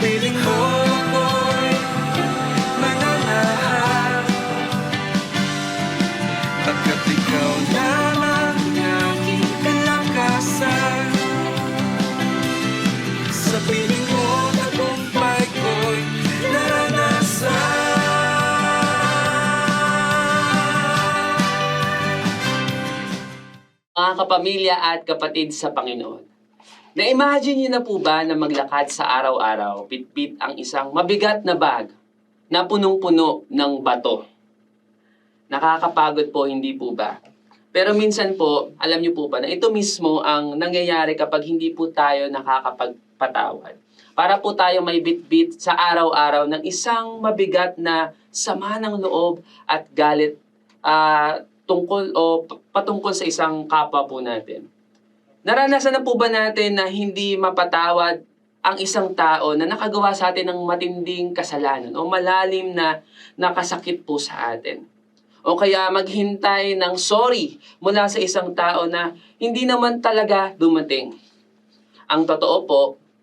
piling mo ako'y mananahan Pagkat ikaw lamang ang kalakasan Sa piling mo tagumpay ko'y naranasan Mga kapamilya at kapatid sa Panginoon. Na-imagine niyo na po ba na maglakad sa araw-araw, bitbit ang isang mabigat na bag na punong-puno ng bato? Nakakapagod po, hindi po ba? Pero minsan po, alam niyo po ba na ito mismo ang nangyayari kapag hindi po tayo nakakapagpatawad. Para po tayo may bitbit sa araw-araw ng isang mabigat na sama ng loob at galit ah, tungkol o patungkol sa isang kapwa po natin. Naranasan na po ba natin na hindi mapatawad ang isang tao na nakagawa sa atin ng matinding kasalanan o malalim na nakasakit po sa atin? O kaya maghintay ng sorry mula sa isang tao na hindi naman talaga dumating. Ang totoo po,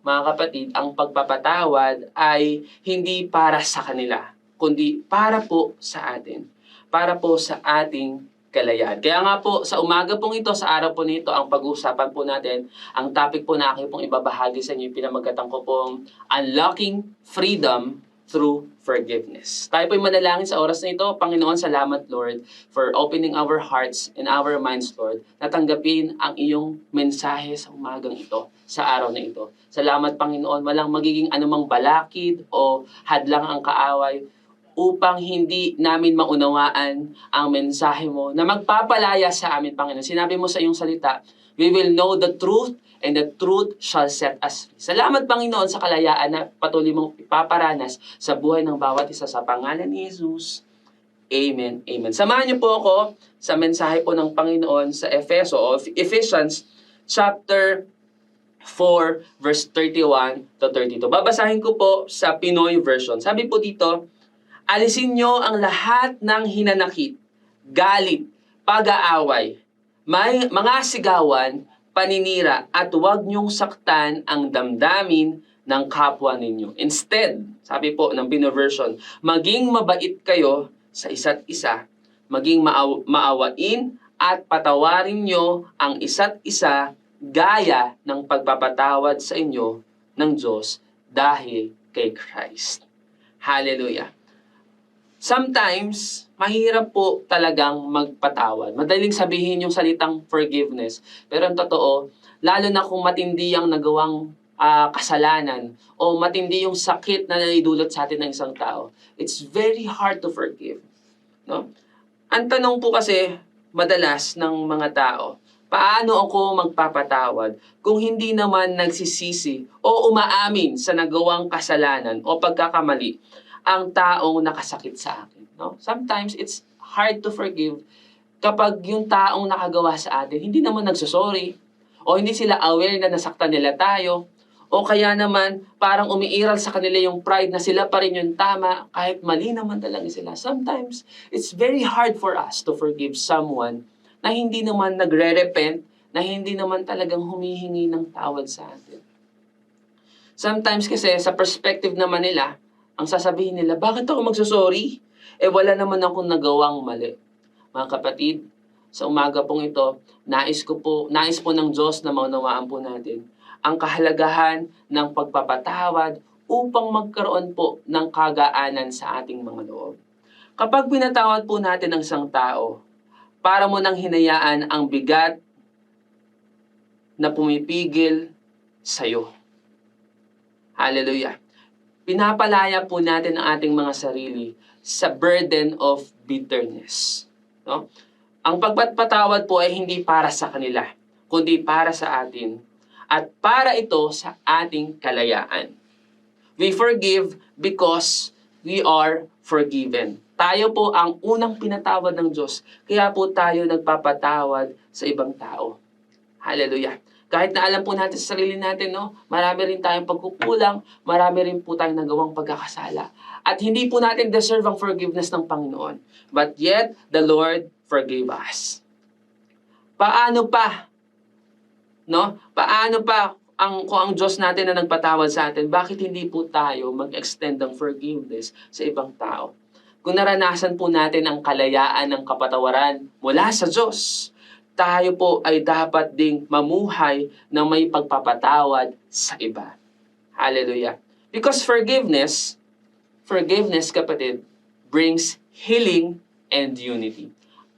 mga kapatid, ang pagpapatawad ay hindi para sa kanila, kundi para po sa atin. Para po sa ating kalayaan. Kaya nga po, sa umaga pong ito, sa araw po nito, ang pag-uusapan po natin, ang topic po na aking pong ibabahagi sa inyo, pinamagatan ko pong Unlocking Freedom through Forgiveness. Tayo po'y manalangin sa oras na ito. Panginoon, salamat Lord for opening our hearts and our minds, Lord, na tanggapin ang iyong mensahe sa umagang ito, sa araw na ito. Salamat Panginoon, walang magiging anumang balakid o hadlang ang kaaway upang hindi namin maunawaan ang mensahe mo na magpapalaya sa amin, Panginoon. Sinabi mo sa iyong salita, we will know the truth and the truth shall set us free. Salamat, Panginoon, sa kalayaan na patuloy mong ipaparanas sa buhay ng bawat isa sa pangalan ni Jesus. Amen. Amen. Samahan niyo po ako sa mensahe po ng Panginoon sa Efeso o Ephesians chapter 4 verse 31 to 32. Babasahin ko po sa Pinoy version. Sabi po dito, Alisin nyo ang lahat ng hinanakit, galit, pag-aaway, may mga sigawan, paninira, at huwag nyong saktan ang damdamin ng kapwa ninyo. Instead, sabi po ng Pinoy version, maging mabait kayo sa isa't isa, maging maaw- maawain at patawarin nyo ang isa't isa gaya ng pagpapatawad sa inyo ng Diyos dahil kay Christ. Hallelujah. Sometimes, mahirap po talagang magpatawad. Madaling sabihin yung salitang forgiveness. Pero ang totoo, lalo na kung matindi ang nagawang ah, kasalanan o matindi yung sakit na naidulot sa atin ng isang tao, it's very hard to forgive. No? Ang tanong po kasi, madalas ng mga tao, paano ako magpapatawad kung hindi naman nagsisisi o umaamin sa nagawang kasalanan o pagkakamali ang taong nakasakit sa akin. No? Sometimes it's hard to forgive kapag yung taong nakagawa sa atin hindi naman nagsusorry o hindi sila aware na nasaktan nila tayo o kaya naman parang umiiral sa kanila yung pride na sila pa rin yung tama kahit mali naman talaga sila. Sometimes it's very hard for us to forgive someone na hindi naman nagre-repent, na hindi naman talagang humihingi ng tawad sa atin. Sometimes kasi sa perspective naman nila, ang sasabihin nila, bakit ako magsusorry? Eh wala naman akong nagawang mali. Mga kapatid, sa umaga pong ito, nais ko po, nais po ng Diyos na maunawaan po natin ang kahalagahan ng pagpapatawad upang magkaroon po ng kagaanan sa ating mga loob. Kapag pinatawad po natin ang isang tao, para mo nang hinayaan ang bigat na pumipigil sa'yo. Hallelujah pinapalaya po natin ang ating mga sarili sa burden of bitterness. No? Ang pagpatawad po ay hindi para sa kanila, kundi para sa atin. At para ito sa ating kalayaan. We forgive because we are forgiven. Tayo po ang unang pinatawad ng Diyos, kaya po tayo nagpapatawad sa ibang tao. Hallelujah. Kahit na alam po natin sa sarili natin, no, marami rin tayong pagkukulang, marami rin po tayong nagawang pagkakasala. At hindi po natin deserve ang forgiveness ng Panginoon. But yet, the Lord forgave us. Paano pa? No? Paano pa ang kung ang Diyos natin na nagpatawad sa atin, bakit hindi po tayo mag-extend ng forgiveness sa ibang tao? Kung naranasan po natin ang kalayaan ng kapatawaran mula sa Diyos, tayo po ay dapat ding mamuhay ng may pagpapatawad sa iba. Hallelujah. Because forgiveness, forgiveness kapatid, brings healing and unity.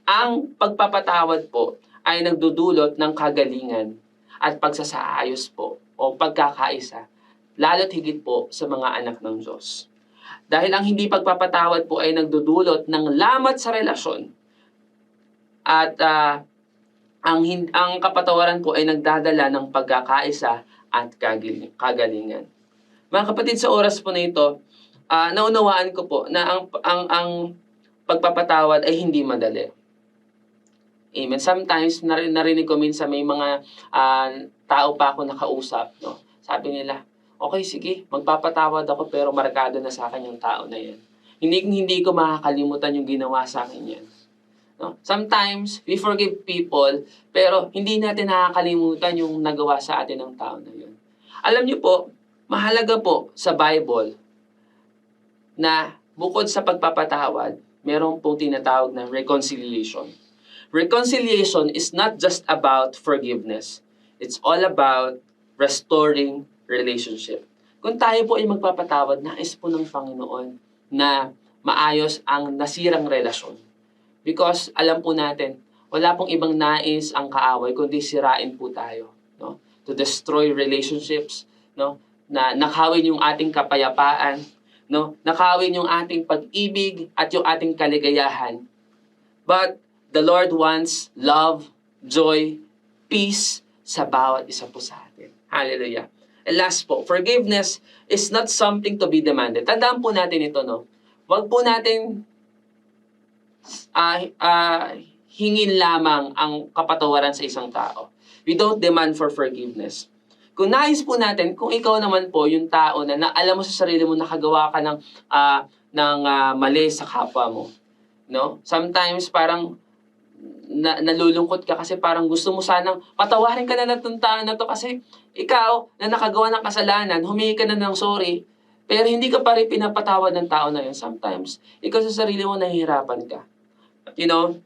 Ang pagpapatawad po ay nagdudulot ng kagalingan at pagsasaayos po o pagkakaisa, lalo't higit po sa mga anak ng Diyos. Dahil ang hindi pagpapatawad po ay nagdudulot ng lamat sa relasyon at ah, ang, ang kapatawaran po ay nagdadala ng pagkakaisa at kagalingan. Mga kapatid, sa oras po na ito, ah, naunawaan ko po na ang, ang, ang pagpapatawad ay hindi madali. Amen. Sometimes, nari- narinig ko minsan may mga ah, tao pa ako nakausap. No? Sabi nila, okay, sige, magpapatawad ako pero markado na sa akin yung tao na yan. Hindi, hindi ko makakalimutan yung ginawa sa akin yan. No? Sometimes, we forgive people, pero hindi natin nakakalimutan yung nagawa sa atin ng tao na yun. Alam niyo po, mahalaga po sa Bible na bukod sa pagpapatawad, meron pong tinatawag na reconciliation. Reconciliation is not just about forgiveness. It's all about restoring relationship. Kung tayo po ay magpapatawad, nais po ng Panginoon na maayos ang nasirang relasyon. Because alam po natin, wala pong ibang nais ang kaaway kundi sirain po tayo, no? To destroy relationships, no? Na nakawin yung ating kapayapaan, no? Nakawin yung ating pag-ibig at yung ating kaligayahan. But the Lord wants love, joy, peace sa bawat isa po sa atin. Hallelujah. And last po, forgiveness is not something to be demanded. Tandaan po natin ito, no? Huwag po natin ah ah, hingin lamang ang kapatawaran sa isang tao. We don't demand for forgiveness. Kung nais po natin, kung ikaw naman po yung tao na, na alam mo sa sarili mo nakagawa ka ng ah, ng ah, mali sa kapwa mo, no? Sometimes parang na, nalulungkot ka kasi parang gusto mo sanang patawarin ka na ng tao na to kasi ikaw na nakagawa ng kasalanan, humingi ka na ng sorry, pero hindi ka pa rin pinapatawad ng tao na yun. Sometimes, ikaw sa sarili mo nahihirapan ka. You know,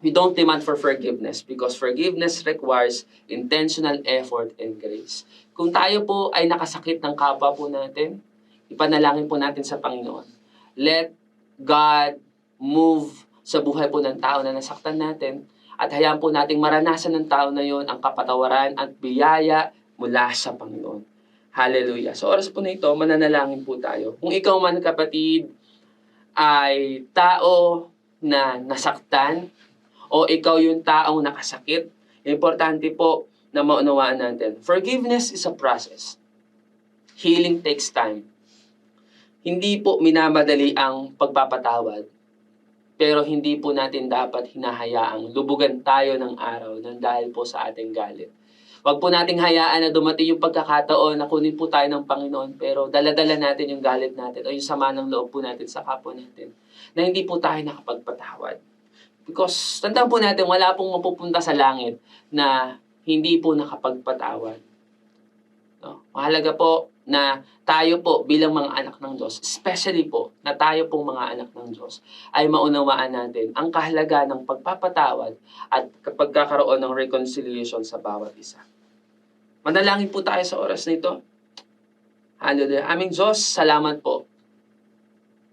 we don't demand for forgiveness because forgiveness requires intentional effort and grace. Kung tayo po ay nakasakit ng kapwa po natin, ipanalangin po natin sa Panginoon. Let God move sa buhay po ng tao na nasaktan natin at hayaan po nating maranasan ng tao na yon ang kapatawaran at biyaya mula sa Panginoon. Hallelujah. Sa oras po na ito, mananalangin po tayo. Kung ikaw man kapatid ay tao na nasaktan o ikaw yung taong nakasakit, importante po na maunawaan natin. Forgiveness is a process. Healing takes time. Hindi po minamadali ang pagpapatawad. Pero hindi po natin dapat hinahayaang lubugan tayo ng araw ng dahil po sa ating galit. Huwag po nating hayaan na dumating yung pagkakataon na kunin po tayo ng Panginoon pero daladala natin yung galit natin o yung sama ng loob po natin sa kapwa natin na hindi po tayo nakapagpatawad. Because tandaan po natin, wala pong mapupunta sa langit na hindi po nakapagpatawad. No? Mahalaga po na tayo po bilang mga anak ng Diyos, especially po na tayo pong mga anak ng Diyos, ay maunawaan natin ang kahalaga ng pagpapatawad at pagkakaroon ng reconciliation sa bawat isa. Manalangin po tayo sa oras na ito. Hallelujah. Aming Diyos, salamat po.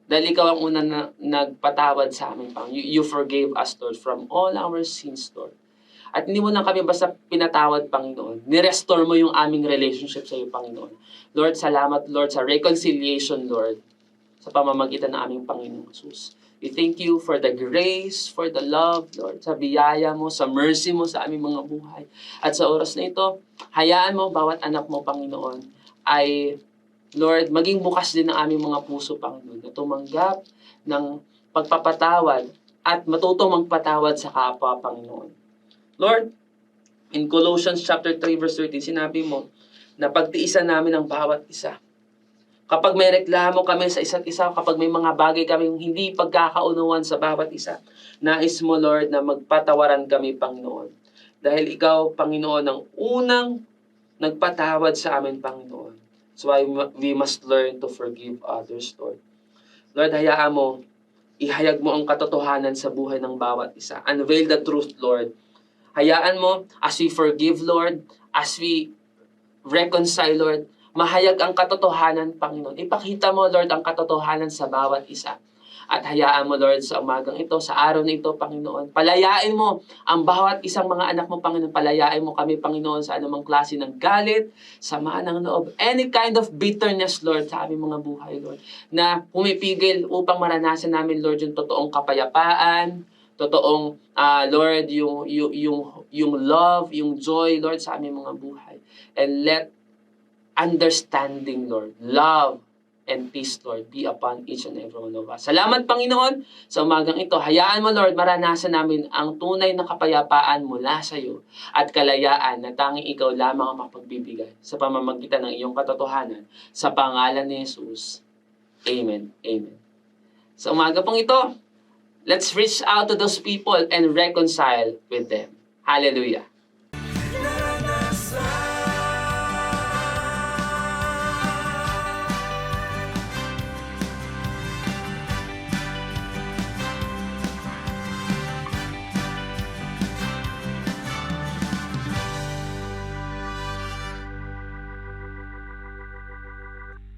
Dahil ikaw ang una na nagpatawad sa amin, Pang. You, you forgave us, Lord, from all our sins, Lord. At hindi mo lang kami basta pinatawad, Panginoon. Nirestore mo yung aming relationship sa iyo, Panginoon. Lord, salamat, Lord, sa reconciliation, Lord, sa pamamagitan ng aming Panginoong Jesus. We thank you for the grace, for the love, Lord, sa biyaya mo, sa mercy mo sa aming mga buhay. At sa oras na ito, hayaan mo bawat anak mo, Panginoon, ay, Lord, maging bukas din ang aming mga puso, Panginoon, na tumanggap ng pagpapatawad at matutong magpatawad sa kapwa, Panginoon. Lord, in Colossians chapter 3 verse 13, sinabi mo na pagtiisan namin ang bawat isa. Kapag may reklamo kami sa isa't isa, kapag may mga bagay kami hindi pagkakaunawan sa bawat isa, nais mo, Lord, na magpatawaran kami, Panginoon. Dahil ikaw, Panginoon, ang unang nagpatawad sa amin, Panginoon. So why we must learn to forgive others, Lord. Lord, hayaan mo, ihayag mo ang katotohanan sa buhay ng bawat isa. Unveil the truth, Lord. Hayaan mo, as we forgive, Lord, as we reconcile, Lord, mahayag ang katotohanan, Panginoon. Ipakita mo, Lord, ang katotohanan sa bawat isa. At hayaan mo, Lord, sa umagang ito, sa araw na ito, Panginoon. Palayain mo ang bawat isang mga anak mo, Panginoon. Palayain mo kami, Panginoon, sa anumang klase ng galit, sama ng loob, any kind of bitterness, Lord, sa aming mga buhay, Lord. Na pumipigil upang maranasan namin, Lord, yung totoong kapayapaan, totoong, ah, Lord, yung, yung, yung, yung love, yung joy, Lord, sa aming mga buhay. And let understanding, Lord, love, and peace, Lord, be upon each and every one of us. Salamat, Panginoon, sa umagang ito. Hayaan mo, Lord, maranasan namin ang tunay na kapayapaan mula sa iyo at kalayaan na tanging ikaw lamang ang mapagbibigay sa pamamagitan ng iyong katotohanan sa pangalan ni Jesus. Amen. Amen. Sa umaga pong ito, let's reach out to those people and reconcile with them. Hallelujah.